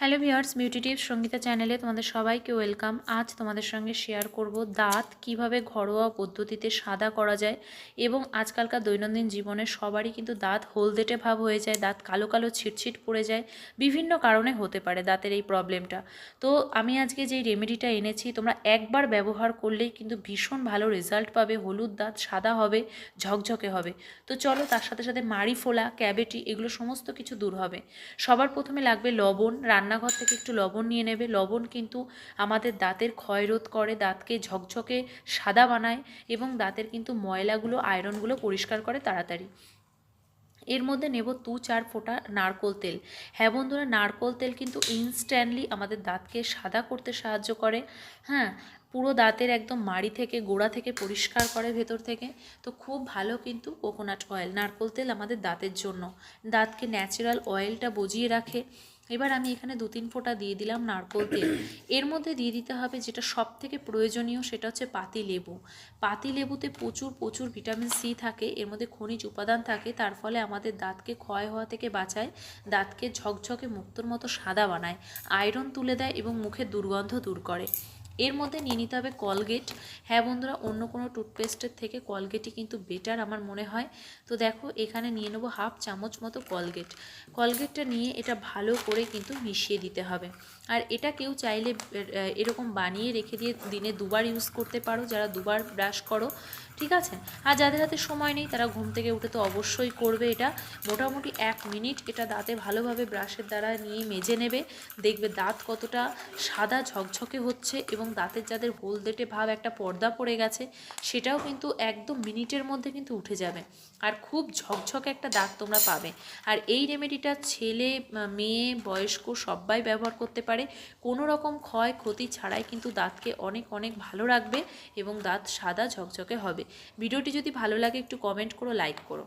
Hello viewers beauty tips Sangeeta চ্যানেলে তোমাদের সবাইকে ওয়েলকাম আজ তোমাদের সঙ্গে শেয়ার করব দাঁত কীভাবে ঘরোয়া পদ্ধতিতে সাদা করা যায় এবং আজকালকার দৈনন্দিন জীবনে সবারই কিন্তু দাঁত হলদেটে ভাব হয়ে যায়, দাঁত কালো কালো ছিটছিট পড়ে যায়, বিভিন্ন কারণে হতে পারে দাঁতের এই প্রবলেমটা তো আমি আজকে যেই রেমেডিটা এনেছি, তোমরা একবার ব্যবহার করলেই কিন্তু ভীষণ ভালো রেজাল্ট পাবে, হলুদ দাঁত সাদা হবে, ঝকঝকে হবে। তো চলো তার সাথে সাথে মাড়ি, ফোলা ক্যাবেটি এগুলো সমস্ত কিছু দূর হবে। সবার প্রথমে লাগবে লবণ রান্নাঘর থেকে একটু লবণ নিয়ে নেবে। লবণ কিন্তু আমাদের দাঁতের ক্ষয় রোধ করে, দাঁতকে ঝকঝকে সাদা বানায় এবং দাঁতের কিন্তু ময়লাগুলো, আয়রনগুলো পরিষ্কার করে তাড়াতাড়ি। এর মধ্যে নেব দু চার ফোঁটা নারকোল তেল। হ্যাঁ বন্ধুরা, নারকোল তেল কিন্তু ইনস্ট্যান্টলি আমাদের দাঁতকে সাদা করতে সাহায্য করে। হ্যাঁ পুরো দাঁতের একদম মাড়ি থেকে, গোড়া থেকে পরিষ্কার করে ভেতর থেকে। তো খুব ভালো কিন্তু কোকোনাট অয়েল নারকোল তেল আমাদের দাঁতের জন্য। দাঁতকে ন্যাচারাল অয়েলটা বজিয়ে রাখে। এবার আমি এখানে দু তিন ফোঁটা দিয়ে দিলাম নারকোল তেল। এর মধ্যে দিয়ে দিতে হবে যেটা সব থেকে প্রয়োজনীয় সেটা হচ্ছে পাতি লেবু। পাতি লেবুতে প্রচুর প্রচুর ভিটামিন সি থাকে, এর মধ্যে খনিজ উপাদান থাকে, তার ফলে আমাদের দাঁতকে ক্ষয় হওয়া থেকে বাঁচায়, দাঁতকে ঝকঝকে মুক্তর মতো সাদা বানায়, আয়রন তুলে দেয় এবং মুখের দুর্গন্ধ দূর করে। এর মধ্যে নিয়ে নিতে হবে কলগেট হ্যাঁ বন্ধুরা, অন্য কোনো টুথপেস্টের থেকে কলগেটই কিন্তু বেটার আমার মনে হয়। তো দেখো, এখানে নিয়ে নেব হাফ চামচ মতো কলগেট কলগেটটা নিয়ে এটা ভালো করে কিন্তু মিশিয়ে দিতে হবে। আর এটা কেউ চাইলে এরকম বানিয়ে রেখে দিয়ে দিনে দুবার ইউজ করতে পারো, যারা দুবার ব্রাশ করো, ঠিক আছে? আর যাদের হাতে সময় নেই, তারা ঘুম থেকে উঠে তো অবশ্যই করবে এটা। মোটামুটি এক মিনিট এটা দাঁতে ভালোভাবে ব্রাশের দ্বারা নিয়ে মেজে নেবে। দেখবে দাঁত কতটা সাদা ঝকঝকে হচ্ছে এবং দাঁতের যাদের হলদেটে ভাব একটা পর্দা পড়ে গেছে, সেটাও কিন্তু একদম মিনিটের মধ্যে কিন্তু উঠে যাবে। আর খুব ঝকঝকে একটা দাঁত তোমরা পাবে। আর এই রেমেডিটা ছেলে মেয়ে, বয়স্ক সবাই ব্যবহার করতে পারে। কোনো রকম ক্ষয়, ক্ষতি ছাড়াই কিন্তু দাঁতকে অনেক অনেক ভালো রাখবে এবং দাঁত সাদা ঝকঝকে হবে। ভিডিওটি যদি ভালো লাগে একটু কমেন্ট করো লাইক করো।